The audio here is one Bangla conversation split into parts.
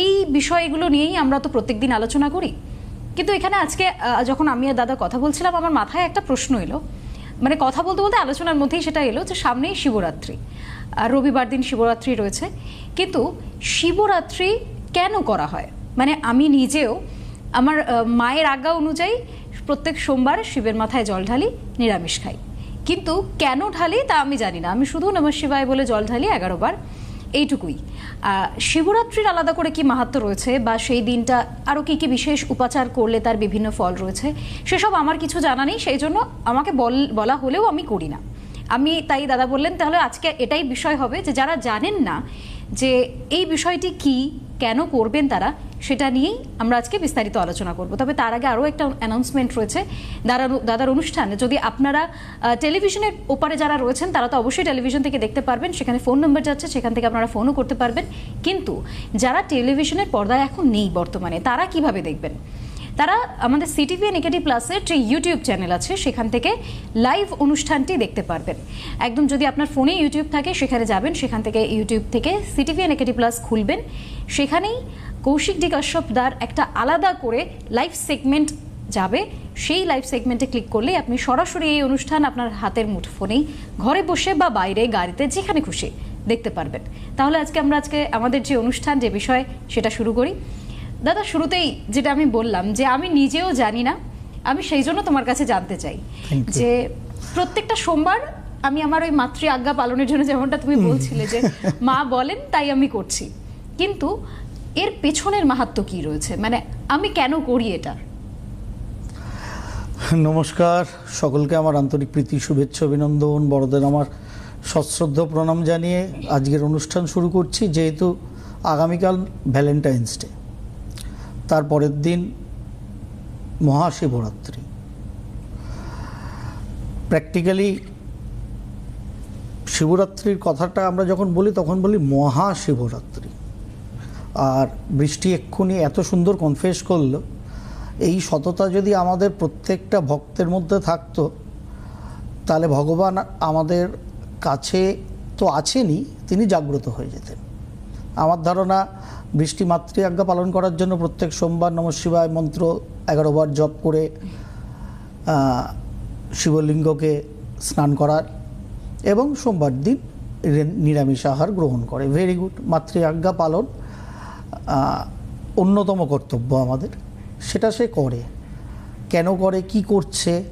এই বিষয়গুলো নিয়েই আমরা তো প্রত্যেকদিন আলোচনা করি। কিন্তু এখানে আজকে যখন আমি আর দাদা কথা বলছিলাম, আমার মাথায় একটা প্রশ্ন এলো। মানে কথা বলতে বলতে আলোচনার মধ্যেই সেটা এলো যে সামনেই শিবরাত্রি। আর রবিবার দিন শিবরাত্রি রয়েছে। কিন্তু শিবরাত্রি কেন করা হয়? মানে আমি নিজেও আমার মায়ের আজ্ঞা অনুযায়ী প্রত্যেক সোমবার শিবের মাথায় জল ঢালি, নিরামিষ খাই। কিন্তু কেন ঢালি তা আমি জানি না। আমি শুধু নমঃ শিবায় বলে জল ঢালি এগারো বার। এইটুকুই। শিবরাত্রির আলাদা করে কি মাহাত্ম রয়েছে বা সেই দিনটা আরও কি কি বিশেষ উপাচার করলে তার বিভিন্ন ফল রয়েছে, সেসব আমার কিছু জানা নেই, সেই জন্য আমাকে বল, বলা হলেও আমি করি না। আমি তাই দাদা বললেন, তাহলে আজকে এটাই বিষয় হবে যে যারা জানেন না যে এই বিষয়টি কি, কেন করবেন তারা সেটা নিয়েই আমরা আজকে বিস্তারিত আলোচনা করব। তবে তার আগে আরও একটা অ্যানাউন্সমেন্ট রয়েছে। দাদার দাদার অনুষ্ঠানে, যদি আপনারা টেলিভিশনের ওপারে যারা রয়েছেন, তারা তো অবশ্যই টেলিভিশন থেকে দেখতে পারবেন। সেখানে ফোন নম্বর যাচ্ছে, সেখান থেকে আপনারা ফোনও করতে পারবেন। কিন্তু যারা টেলিভিশনের পর্দায় এখন নেই বর্তমানে, তারা কীভাবে দেখবেন? তারা আমাদের সিটিভি নেগেটিভ প্লাসের যে ইউটিউব চ্যানেল আছে, সেখান থেকে লাইভ অনুষ্ঠানটি দেখতে পারবেন। একদম যদি আপনার ফোনে ইউটিউব থাকে, সেখানে যাবেন, সেখান থেকে ইউটিউব থেকে সিটিভি নেগেটিভ প্লাস খুলবেন। সেখানেই কৌশিক ডি কাশ্যপদার একটা আলাদা করে লাইভ সেগমেন্ট যাবে। সেই লাইভ সেগমেন্টে ক্লিক করলে আপনি সরাসরি এই অনুষ্ঠান আপনার হাতের মুঠোফোনেই ঘরে বসে বা বাইরে গাড়িতে যেখানে খুশি দেখতে পারবেন। তাহলে আজকে আমরা আজকে আমাদের যে অনুষ্ঠান, যে বিষয়, সেটা শুরু করি। দাদা শুরুতেই যেটা আমি বললাম যে আমি নিজেও জানি না আমি সেই জন্য তোমার কাছে জানতে চাই যে প্রত্যেকটা সোমবার আমি আমার ওই মাতৃ আজ্ঞা পালনের জন্য যেমনটা তুমি বলছিলে যে মা বলেন তাই আমি করছি। কিন্তু এর পেছনের মাহাত্ম কি রয়েছে? মানে আমি কেন করি এটা? নমস্কার। সকলকে আমার আন্তরিক প্রীতি শুভেচ্ছা অভিনন্দন। বড়দের আমার সশ্রদ্ধ প্রণাম জানিয়ে আজকের অনুষ্ঠান শুরু করছি যেহেতু আগামীকাল ভ্যালেন্টাইন্স ডে। তার পরের দিন মহাশিবরাত্রি। প্র্যাকটিক্যালি শিবরাত্রির কথাটা আমরা যখন বলি, তখন বলি মহাশিবরাত্রি। আর বৃষ্টি এক্ষুনি এত সুন্দর কনফেস করল, এই সততা যদি আমাদের প্রত্যেকটা ভক্তের মধ্যে থাকতো, তাহলে ভগবান আমাদের কাছে তো আছেনই, তিনি জাগ্রত হয়ে যেতেন। আমার ধারণা বৃষ্টি মাতৃ আজ্ঞা পালন করার জন্য প্রত্যেক সোমবার নম শিবায় মন্ত্র এগারো বার জপ করে শিবলিঙ্গকে স্নান করার এবং সোমবার দিন নিরামিষ আহার গ্রহণ করে। ভেরি গুড মাতৃ আজ্ঞা পালন অন্যতম কর্তব্য আমাদের। সেটা সে করে। কেন করে, কি করছে,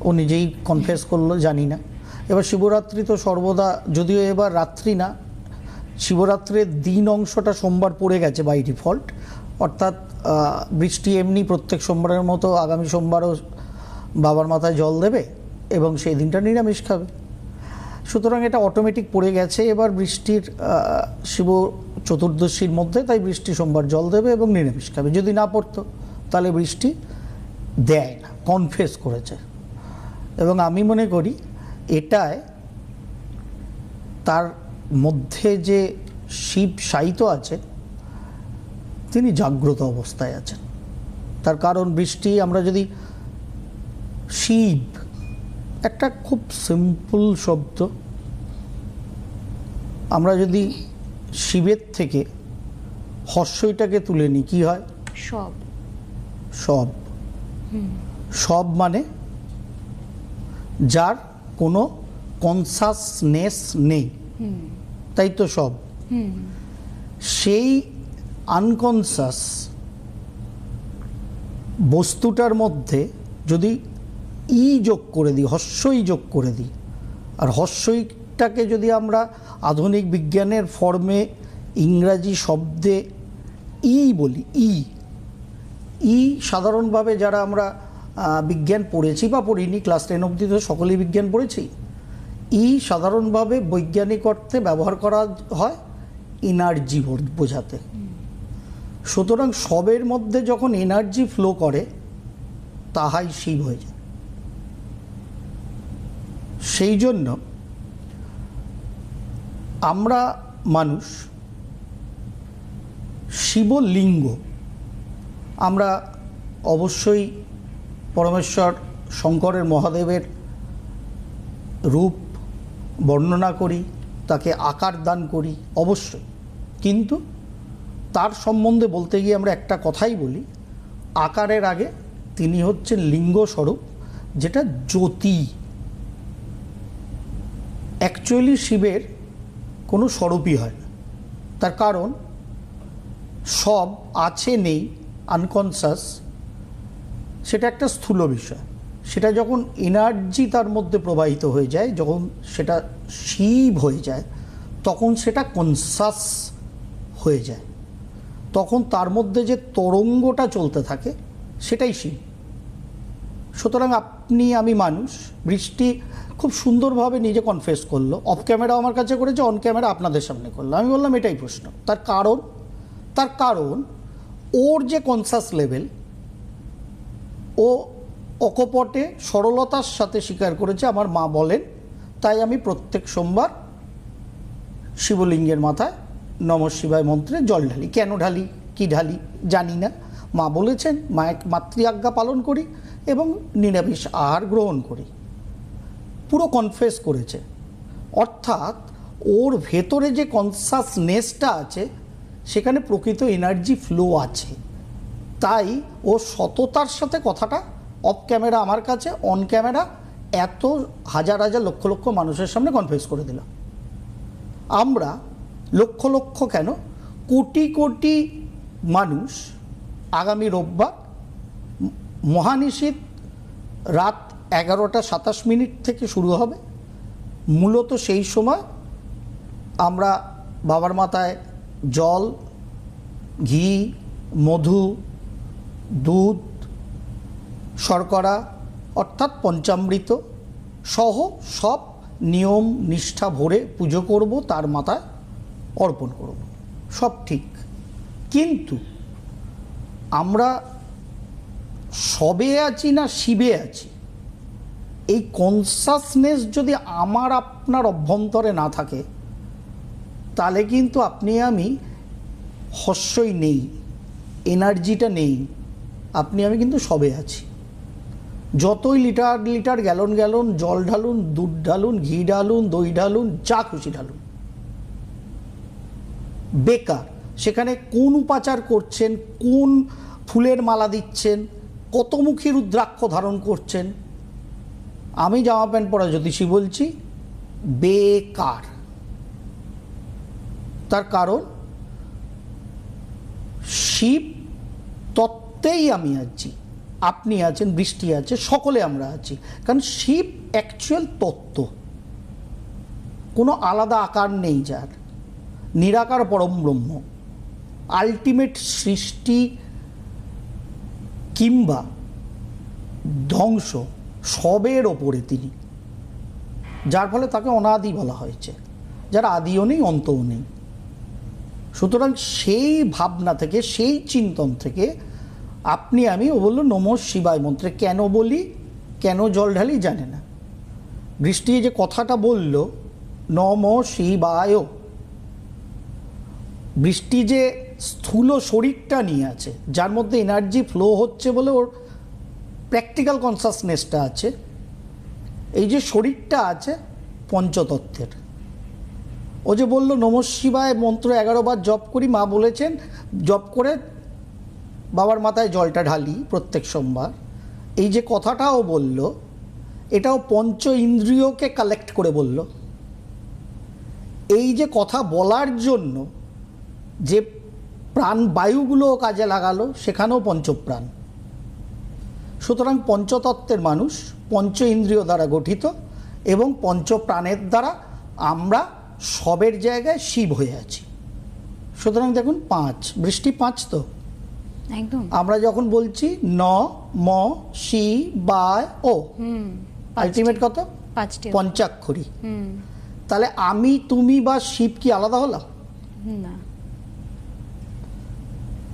ও নিজেই কনফেস করল, জানি না। এবার শিবরাত্রি তো সর্বদা, যদিও এবার রাত্রি না শিবরাত্রির দিন অংশটা সোমবার পড়ে গেছে বাই ডিফল্ট অর্থাৎ বৃষ্টি এমনি প্রত্যেক সোমবারের মতো আগামী সোমবারও বাবার মাথায় জল দেবে এবং সেই দিনটা নিরামিষ খাবে। সুতরাং এটা অটোমেটিক পড়ে গেছে। এবার বৃষ্টির শিব চতুর্দশীর মধ্যে তাই বৃষ্টি সোমবার জল দেবে এবং নিরামিষ খাবে। যদি না পড়তো, তাহলে বৃষ্টি দেয় না কনফেস করেছে। এবং আমি মনে করি, এটায় তার মধ্যে যে শিব সাহিত্য আছে তিনি জাগ্রত অবস্থায় আছেন। তার কারণ বৃষ্টি আমরা যদি শিব একটা খুব সিম্পল শব্দ আমরা যদি শিবের থেকে হর্ষইটাকে তুলে নিই কী হয়? সব সব সব মানে যার কোনো কনসাসনেস নেই। তাই তো সব। সেই আনকনসাস বস্তুটার মধ্যে যদি ই যোগ করে দিই হস্যই যোগ করে দিই আর হস্যইটাকে যদি আমরা আধুনিক বিজ্ঞানের ফর্মে ইংরাজি শব্দে ই বলি ই ই সাধারণভাবে যারা আমরা বিজ্ঞান পড়েছি বা পড়িনি ক্লাস টেন অবধি তো সকলেই বিজ্ঞান পড়েছি ই সাধারণভাবে বৈজ্ঞানিক অর্থে ব্যবহার করা হয়, এনার্জি বোঝাতে। সুতরাং সবের মধ্যে যখন এনার্জি ফ্লো করে, তাহাই শিব হয়ে যায়। সেই জন্য আমরা মানুষ, শিবলিঙ্গ, আমরা অবশ্যই পরমেশ্বর, শঙ্করের, মহাদেবের রূপ বর্ণনা করি, তাকে আকার দান করি, অবশ্যই। কিন্তু তার সম্বন্ধে বলতে গিয়ে আমরা একটা কথাই বলি, আকারের আগে তিনি হচ্ছেন লিঙ্গ স্বরূপ যেটা জ্যোতি। অ্যাকচুয়ালি শিবের কোনো স্বরূপই হয় না। তার কারণ, সব আছে নেই আনকনসাস সেটা একটা স্থূল বিষয়। সেটা যখন এনার্জি তার মধ্যে প্রবাহিত হয়ে যায়, যখন সেটা শিব হয়ে যায়, তখন সেটা কনসাস হয়ে যায়। তখন তার মধ্যে যে তরঙ্গটা চলতে থাকে, সেটাই শিব। সুতরাং আপনি, আমি মানুষ, বৃষ্টি খুব সুন্দরভাবে নিজে কনফেস করল অফ ক্যামেরা আমার কাছে করেছে অন ক্যামেরা আপনাদের সামনে করল। আমি বললাম, এটাই প্রশ্ন। তার কারণ তার কারণ, ওর যে কনসাস লেভেল ও অকপটে সরলতার সাথে স্বীকার করেছে আমার মা বলেন। তাই আমি প্রত্যেক সোমবার শিবলিঙ্গের মাথায় নম শিবায় মন্ত্রে জল ঢালি। কেন ঢালি? কি ঢালি? জানি না। মা বলেছেন মায়ের মাতৃ আজ্ঞা পালন করি এবং নিরামিষ আহার গ্রহণ করি। পুরো কনফেস করেছে। অর্থাৎ ওর ভেতরে যে কনসাসনেসটা আছে, সেখানে প্রকৃত এনার্জি ফ্লো আছে। তাই ও সততার সাথে কথাটা অফ ক্যামেরা আমার কাছে অন ক্যামেরা এত হাজার হাজার লক্ষ লক্ষ মানুষের সামনে কনফেস করে দিলাম। আমরা লক্ষ লক্ষ কেন? কোটি কোটি মানুষ আগামী রোববার মহানিশীত রাত এগারোটা সাতাশ মিনিট থেকে শুরু হবে। মূলত সেই সময় আমরা বাবার মাথায় জল, ঘি, মধু, দুধ শর্করা, অর্থাৎ পঞ্চামৃত সহ সব নিয়ম নিষ্ঠা ভরে পুজো করব, তার মাথায় অর্পণ করব। সব ঠিক। কিন্তু আমরা সবে আছি না শিবে আছি? এই কনসাসনেস যদি আমার, আপনার অভ্যন্তরে না থাকে, তাহলে কিন্তু আপনি আমি হস্যই নেই এনার্জিটা নেই। আপনি আমি কিন্তু সবে আছি। যতই লিটার লিটার, গ্যালন গ্যালন, জল ঢালুন, দুধ ঢালুন, ঘি ঢালুন, দই ঢালুন যা খুশি ঢালুন। বেকার। সেখানে কোন উপাচার করছেন, কোন ফুলের মালা দিচ্ছেন, কতমুখী রুদ্রাক্ষ ধারণ করছেন? আমি জামা প্যান্ট পরা জ্যোতিষী বলছি, বেকার। তার কারণ, শিব তত্ত্বেই আমি আছি। আপনি আছেন, বৃষ্টি আছে, সকলে আমরা আছি। কারণ শিব অ্যাকচুয়াল তত্ত্ব। কোনো আলাদা আকার নেই যার। নিরাকার পরম ব্রহ্ম। আলটিমেট সৃষ্টি কিংবা ধ্বংস সবের ওপরে তিনি। যার ফলে তাকে অনাদি বলা হয়েছে। যার আদিও নেই, অন্তও নেই। সুতরাং সেই ভাবনা থেকে, সেই চিন্তন থেকে আপনি, আমি ও বলল, নম শিবায় মন্ত্রে কেন বলি, কেন জল ঢালি জানে না। বৃষ্টি যে কথাটা বলল, নম শিবায় বৃষ্টি যে স্থূল শরীরটা নিয়ে আছে, যার মধ্যে এনার্জি ফ্লো হচ্ছে বলে ওর প্র্যাকটিক্যাল কনসাসনেসটা আছে, এই যে শরীরটা আছে পঞ্চতত্ত্বের। ও যে বলল, নম শিবায় মন্ত্র এগারো বার জপ করি, মা বলেছেন, জপ করে বাবার মাথায় জলটা ঢালি প্রত্যেক সোমবার। এই যে কথাটাও বলল, এটাও পঞ্চ ইন্দ্রিয়কে কালেক্ট করে বলল। এই যে কথা বলার জন্য যে প্রাণবায়ুগুলো কাজে লাগালো, সেখানেও পঞ্চপ্রাণ। সুতরাং পঞ্চতত্ত্বের মানুষ পঞ্চ ইন্দ্রিয় দ্বারা গঠিত এবং পঞ্চপ্রাণের দ্বারা আমরা সবের জায়গায় শিব হয়ে আছি। সুতরাং দেখুন, পাঁচ, বৃষ্টি পাঁচ তো? একদম। আমরা যখন বলছি ন ম শি বায় ও আলটিমেট কত? পঞ্চাক্ষরী। হুম। তাহলে আমি তুমি বা শিব কি আলাদা হলাম? না।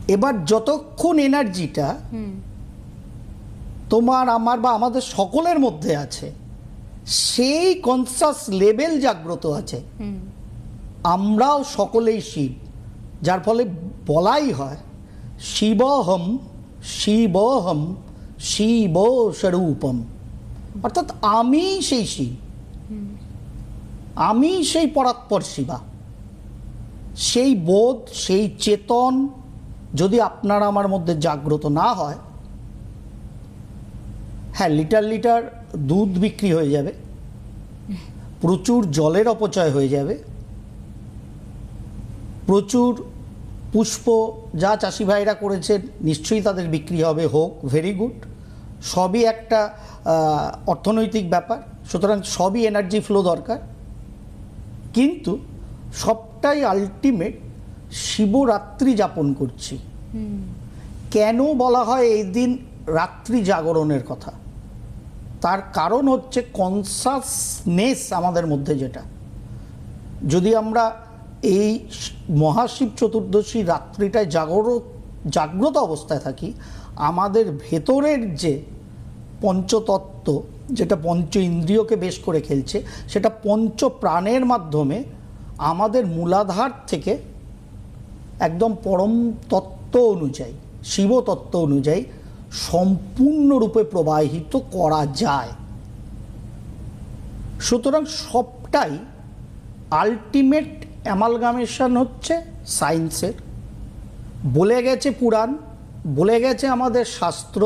এবার যতক্ষণ এনার্জিটা তোমার আমার বা আমাদের সকলের মধ্যে আছে সেই কনসাস লেভেল জাগ্রত আছে আমরাও সকলেই শিব যার ফলে বলাই হয় শিবহম শিবহম শিব স্বরূপম অর্থাৎ আমি সেই শিব। আমি সেই পরাৎপর শিবা। সেই বোধ, সেই চেতন যদি আপনার আমার মধ্যে জাগ্রত না হয় হ্যাঁ লিটার লিটার দুধ বিক্রি হয়ে যাবে, প্রচুর জলের অপচয় হয়ে যাবে, প্রচুর পুষ্প যা চাষি ভাইরা করেছেন নিশ্চয়ই তাদের বিক্রি হবে হোক ভেরি গুড সবই একটা অর্থনৈতিক ব্যাপার। সুতরাং সবই এনার্জি ফ্লো দরকার। কিন্তু সবটাই আলটিমেট শিবরাত্রি যাপন করছি। কেন বলা হয় এই দিন রাত্রি জাগরণের কথা? তার কারণ হচ্ছে কনসাসনেস আমাদের মধ্যে যেটা। যদি আমরা এই মহাশিব চতুর্দশী রাত্রিটায় জাগর জাগ্রত অবস্থায় থাকি, আমাদের ভেতরের যে পঞ্চতত্ত্ব, যেটা পঞ্চ ইন্দ্রিয়কে বেশ করে খেলছে, সেটা পঞ্চ প্রাণের মাধ্যমে আমাদের মূলাধার থেকে একদম পরম তত্ত্ব অনুযায়ী, শিব তত্ত্ব অনুযায়ী সম্পূর্ণরূপে প্রবাহিত করা যায়। সুতরাং সবটাই আলটিমেট অ্যামালগামেশন হচ্ছে সায়েন্সের। বলে গেছে পুরাণ বলে গেছে আমাদের শাস্ত্র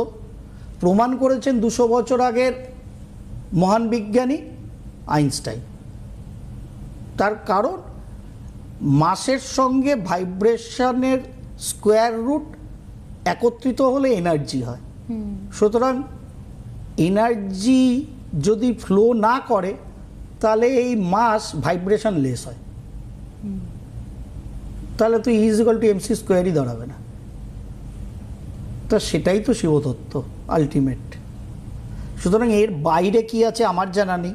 প্রমাণ করেছেন দুশো বছর আগের মহান বিজ্ঞানী আইনস্টাইন। তার কারণ মাসের সঙ্গে ভাইব্রেশনের স্কোয়ার রুট একত্রিত হলে এনার্জি হয়। সুতরাং এনার্জি যদি ফ্লো না করে তাহলে এই মাস ভাইব্রেশন লেস হয়। তাহলে তো ইজিক্যাল টু এমসি স্কোয়ারই দাঁড়াবে না। তা সেটাই তো শিবতত্ত্ব আলটিমেট সুতরাং এর বাইরে কি আছে আমার জানা নেই।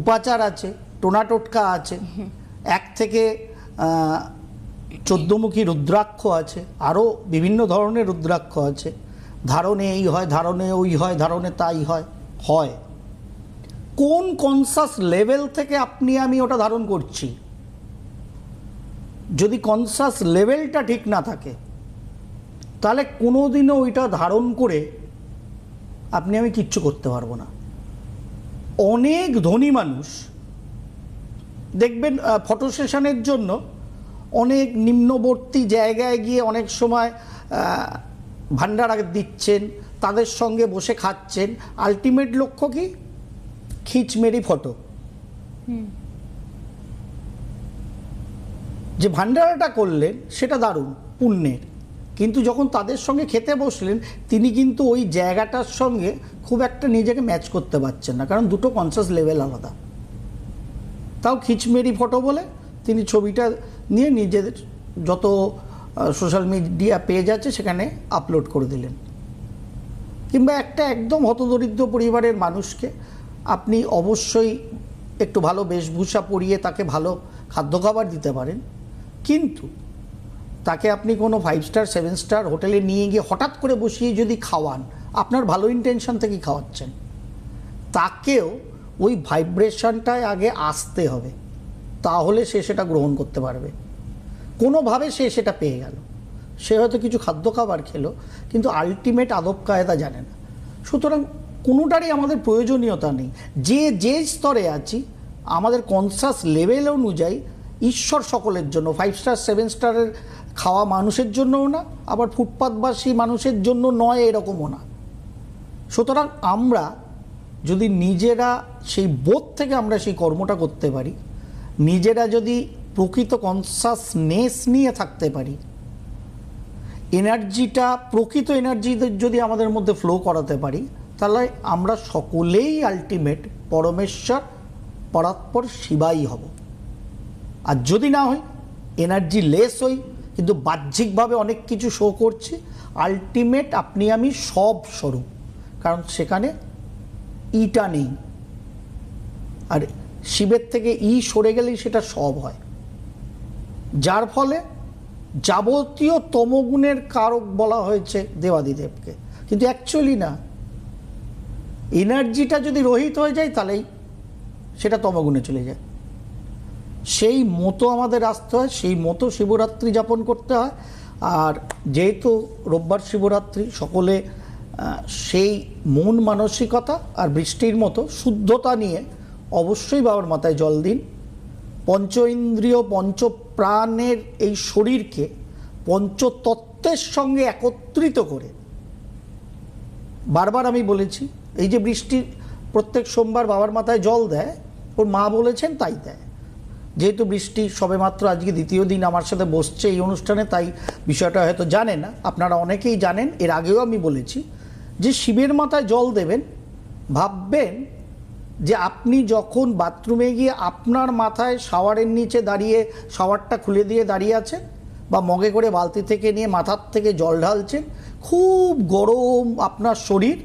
উপাচার আছে টোনা টোটকা আছে, এক থেকে চোদ্দমুখী রুদ্রাক্ষ আছে, আরও বিভিন্ন ধরনের রুদ্রাক্ষ আছে। ধারণে এই হয়, ধারণে ওই হয়, ধারণে তাই হয় হয়। কোন কনসাস লেভেল থেকে আপনি আমি ওটা ধারণ করছি? যদি কনসাস লেভেলটা ঠিক না থাকে, তাহলে কোনো দিনও ওইটা ধারণ করে আপনি আমি কিচ্ছু করতে পারব না। অনেক ধনী মানুষ, দেখবেন ফটো সেশনের জন্য অনেক নিম্নবর্তী জায়গায় গিয়ে অনেক সময় ভান্ডারা দিচ্ছেন, তাদের সঙ্গে বসে খাচ্ছেন আলটিমেট লক্ষ্য কি? খিচমেরি ফটো যে ভান্ডারাটা করলেন, সেটা দারুণ, পুণ্যের। কিন্তু যখন তাদের সঙ্গে খেতে বসলেন, তিনি কিন্তু ওই জায়গাটার সঙ্গে খুব একটা নিজেকে ম্যাচ করতে পারছেন না, কারণ দুটো কনসাস লেভেল আলাদা। তাও খিচমেরি ফটো বলে তিনি ছবিটা নিয়ে নিজেদের যত সোশ্যাল মিডিয়া পেজ আছে, সেখানে আপলোড করে দিলেন। কিংবা একটা একদম হতদরিদ্র পরিবারের মানুষকে আপনি অবশ্যই একটু ভালো বেশভূষা পরিয়ে তাকে ভালো খাদ্য খাবার দিতে পারেন। কিন্তু তাকে আপনি কোনো ফাইভ স্টার সেভেন স্টার হোটেলে নিয়ে গিয়ে হঠাৎ করে বসিয়ে যদি খাওয়ান, আপনার ভালো ইন্টেনশন থেকেই খাওয়াচ্ছেন। তাকেও ওই ভাইব্রেশনটায় আগে আসতে হবে, তাহলে সে সেটা গ্রহণ করতে পারবে। কোনোভাবে সে সেটা পেয়ে গেল। সে হয়তো কিছু খাদ্য খাবার খেলো, কিন্তু আলটিমেট আদব কায়দা জানে না। সুতরাং কোনোটারই আমাদের প্রয়োজনীয়তা নেই। যে যে স্তরে আছি, আমাদের কনসাস লেভেল অনুযায়ী ঈশ্বর সকলের জন্য ফাইভ স্টার সেভেন স্টারের খাওয়া মানুষের জন্যও না, আবার ফুটপাতবাসী মানুষের জন্য নয় এরকমও না। সুতরাং আমরা যদি নিজেরা সেই বোধ থেকে আমরা সেই কর্মটা করতে পারি, নিজেরা যদি প্রকৃত কনসাসনেস নিয়ে থাকতে পারি, এনার্জিটা, প্রকৃত এনার্জি যদি আমাদের মধ্যে ফ্লো করাতে পারি, তাহলে আমরা সকলেই আলটিমেট পরমেশ্বর, পরাৎপর শিবাই হব। আর যদি না হয় এনার্জি লেস হই, কিন্তু বাহ্যিকভাবে অনেক কিছু শো করছে আলটিমেট আপনি আমি সব স্বরূপ কারণ সেখানে ইটা নেই। আর শিবের থেকে ই সরে গেলেই সেটা সব হয়। যার ফলে যাবতীয় তমগুণের কারক বলা হয়েছে দেবাদিদেবকে। কিন্তু অ্যাকচুয়ালি না। এনার্জিটা যদি রহিত হয়ে যায়, তাহলেই সেটা তমগুণে চলে যায়। সেই মতো আমাদের আসতে হয়, সেই মতো শিবরাত্রি যাপন করতে হয়। আর যেহেতু রোববার শিবরাত্রি, সকলে সেই মন মানসিকতা আর বৃষ্টির মতো শুদ্ধতা নিয়ে অবশ্যই বাবার মাথায় জল দিন। পঞ্চ ইন্দ্রিয়, পঞ্চ প্রাণের এই শরীরকে পঞ্চতত্ত্বের সঙ্গে একত্রিত করে, বারবার আমি বলেছি, এই যে বৃষ্টি প্রত্যেক সোমবার বাবার মাথায় জল দেয়, ওর মা বলেছেন তাই দেয়। যেহেতু বৃষ্টি সবেমাত্র আজকে দ্বিতীয় দিন আমার সাথে বসছে এই অনুষ্ঠানে, তাই বিষয়টা হয়তো জানে না। আপনারা অনেকেই জানেন, এর আগেও আমি বলেছি যে শিবের মাথায় জল দেবেন, ভাববেন যে আপনি যখন বাথরুমে গিয়ে আপনার মাথায় শাওয়ারের নিচে দাঁড়িয়ে শাওয়ারটা খুলে দিয়ে দাঁড়িয়ে আছেন বা মগে করে বালতি থেকে নিয়ে মাথার থেকে জল ঢালছেন, খুব গরম আপনার শরীর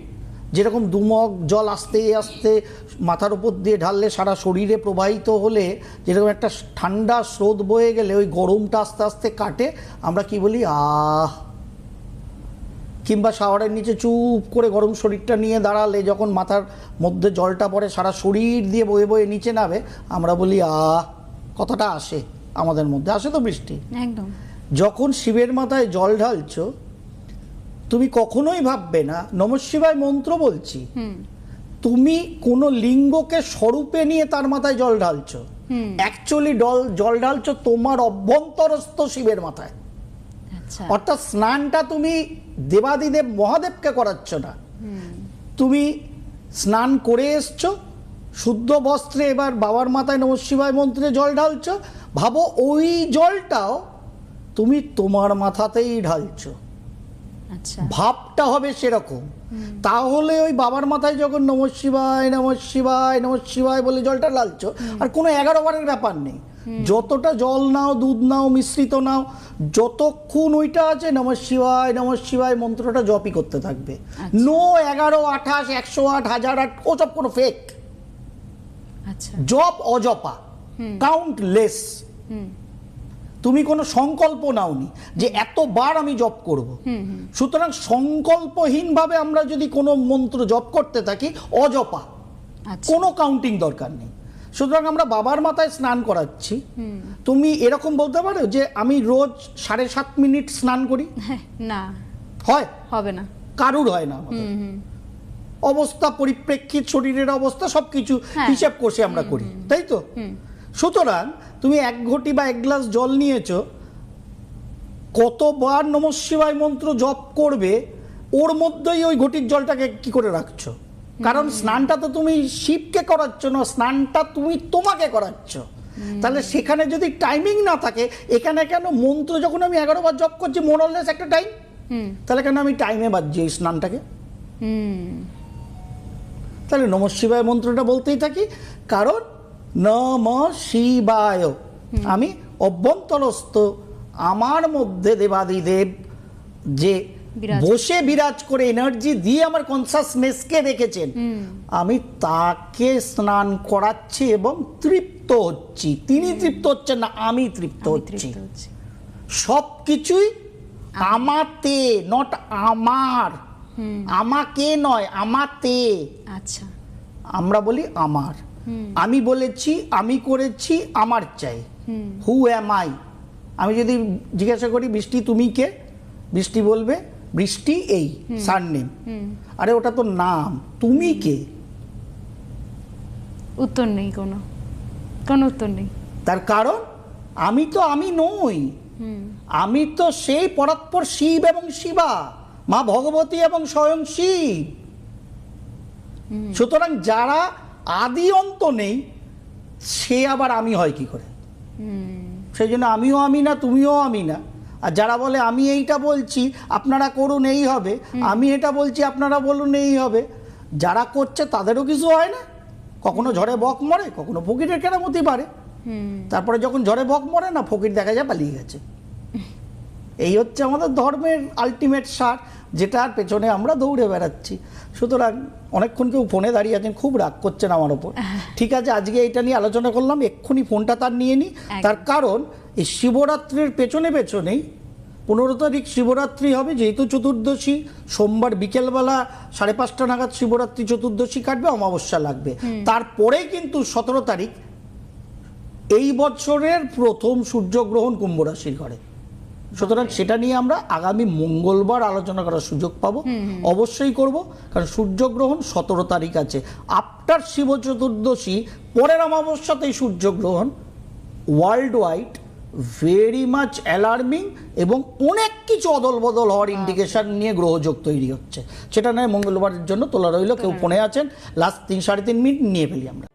যেরকম দুমগ জল আস্তে আস্তে মাথার উপর দিয়ে ঢাললে সারা শরীরে প্রবাহিত হলে যেরকম একটা ঠান্ডা স্রোত বয়ে গেলে ওই গরমটা আস্তে আস্তে কাটে আমরা কি বলি আহ! কিংবা শাওয়ারের নিচে চুপ করে গরম শরীরটা নিয়ে দাঁড়ালে যখন মাথার মধ্যে জলটা পড়ে সারা শরীর দিয়ে বয়ে বয়ে নিচে নামে আমরা বলি আহ! কথাটা আসে আমাদের মধ্যে আসে তো বৃষ্টি। একদম। যখন শিবের মাথায় জল ঢালছো তুমি কখনোই ভাববে না নমঃশিবায় মন্ত্র বলছি। তুমি কোনো লিঙ্গকে স্বরূপে নিয়ে তার মাথায় জল ঢালছো। অ্যাকচুয়ালি ডল জল ঢালছো তোমার অভ্যন্তরস্থ শিবের মাথায়। আচ্ছা। অর্থাৎ স্নানটা তুমি দেবাদিদেব মহাদেবকে করাচ্ছ না। তুমি স্নান করে এসছো শুদ্ধ বস্ত্রে এবার বাবার মাথায় নম শিবায় মন্ত্রে জল ঢালছো ভাবো ওই জলটাও তুমি তোমার মাথাতেই ঢালছো। ভাবটা হবে সেরকম। তাহলে ওই বাবার মাথায় যখন নম শিবায় নম শিবায় নম শিবায় বলে জলটা ঢালছো আর কোনো এগারো বারের ব্যাপার নেই। যতটা জল নাও দুধ নাও মিশ্রিত নাও যতক্ষণ ওইটা আছে নম শিবায় নম শিবায় মন্ত্রটা জপই করতে থাকবে। নো এগারো আঠাশ একশো আট হাজার আট ওসব কোনো ফেক আচ্ছা। জপ অজপা। কাউন্ট লেস হুম। তুমি কোনো সংকল্প নাওনি যে এতবার আমি জপ করব। সুতরাং সংকল্পহীনভাবে আমরা যদি কোনো মন্ত্র জপ করতে থাকি অজপা। আচ্ছা। কোনো কাউন্টিং দরকার নেই। সুতরাং আমরা বাবার মাথায় স্নান করাচ্ছি। তুমি এরকম বলতে পারো যে আমি রোজ সাড়ে সাত মিনিট স্নান করি? হ্যাঁ, না। হয়? হবে না। কারুর হয় না অবস্থা পরিপ্রেক্ষিত শরীরের অবস্থা সব কিছু হ্যাঁ। হিসাব কষে আমরা করি। তাই তো? সুতরাং তুমি এক ঘটি বা এক গ্লাস জল নিয়েছো কতবার নম শিবায় মন্ত্র জপ করবে ওর মধ্যেই ওই ঘটির জলটাকে কি করে রাখছো? কারণ স্নানটা তো তুমি শিবকে করাচ্ছ না স্নানটা তুমি তোমাকে করাচ্ছ। তাহলে সেখানে যদি টাইমিং না থাকে এখানে কেন মন্ত্র যখন আমি এগারো বার জপ করছি মোরলেস একটা টাইম তাহলে কেন আমি টাইমে বাজছি এই স্নানটাকে? তাহলে নম শিবায় মন্ত্রটা বলতেই থাকি কারণ নম শিবায়। আমি অভ্যন্তরস্থ আমার মধ্যে দেবাদিদেব যে। বসে বিরাজ করে এনার্জি দিয়ে আমার কনসাসনেসকে রেখেছেন আমি তাকে স্নান করাচ্ছি এবং তৃপ্ত হচ্ছি। তিনি তৃপ্ত হচ্ছেন না আমি তৃপ্ত আমি তৃপ্ত হচ্ছি। সব কিছুই আমাতে নট আমার। আমাকে নয় আমাতে। আচ্ছা। আমরা বলি আমার। আমি বলেছি আমি করেছি আমার চাই। হু অ্যাম আই আমি যদি জিজ্ঞাসা করি বৃষ্টি তুমি কে? বৃষ্টি বলবে বৃষ্টি এই সারনেম আরে ওটা তো নাম। তুমি কে? উত্তর নেই কোনো। কোনো উত্তর নেই। তার কারণ আমি তো আমি নই। আমি তো সেই পরাৎপর শিব এবং শিবা। মা ভগবতী এবং স্বয়ং শিব। সুতরাং যারা আদি অন্ত নেই সে আবার আমি হয় কি করে? সেই জন্য আমিও আমি না তুমিও আমি না। আর যারা বলে আমি এইটা বলছি আপনারা করুন এই হবে। আমি এটা বলছি আপনারা বলুন এই হবে। যারা করছে তাদেরও কিছু হয় না। কখনো ঝড়ে বক মরে কখনো ফকিরের কেরামতি পারে তারপরে যখন ঝড়ে বক মরে না ফকির দেখা যায় পালিয়ে গেছে। এই হচ্ছে আমাদের ধর্মের আলটিমেট সার। যেটার পেছনে আমরা দৌড়ে বেড়াচ্ছি। সুতরাং অনেকক্ষণ কেউ ফোনে দাঁড়িয়ে আছেন খুব রাগ করছেন আমার ওপর। ঠিক আছে আজকে এটা নিয়ে আলোচনা করলাম এক্ষুনি ফোনটা তার নিয়ে নিই তার কারণ এই শিবরাত্রির পেছনে পেছনেই পনেরো তারিখ শিবরাত্রি হবে যেহেতু চতুর্দশী সোমবার বিকেলবেলা সাড়ে পাঁচটা নাগাদ শিবরাত্রি চতুর্দশী কাটবে অমাবস্যা লাগবে। তারপরে কিন্তু সতেরো তারিখ এই বছরের প্রথম সূর্যগ্রহণ কুম্ভ রাশির ঘরে। সুতরাং সেটা নিয়ে আমরা আগামী মঙ্গলবার আলোচনা করার সুযোগ পাবো। অবশ্যই করব কারণ সূর্যগ্রহণ সতেরো তারিখ আছে। আফটার শিব চতুর্দশী পরের অমাবস্যাতেই সূর্যগ্রহণ। World wide very much alarming এবং অনেক কিছু অদল বদল হওয়ার ইন্ডিকেশন নিয়ে গ্রহযোগ তৈরি হচ্ছে। সেটা নয় মঙ্গলবারের জন্য তোলা রইল কেউ ফোনে আছেন। লাস্ট তিন সাড়ে তিন মিনিট নিয়ে ফেলি আমরা।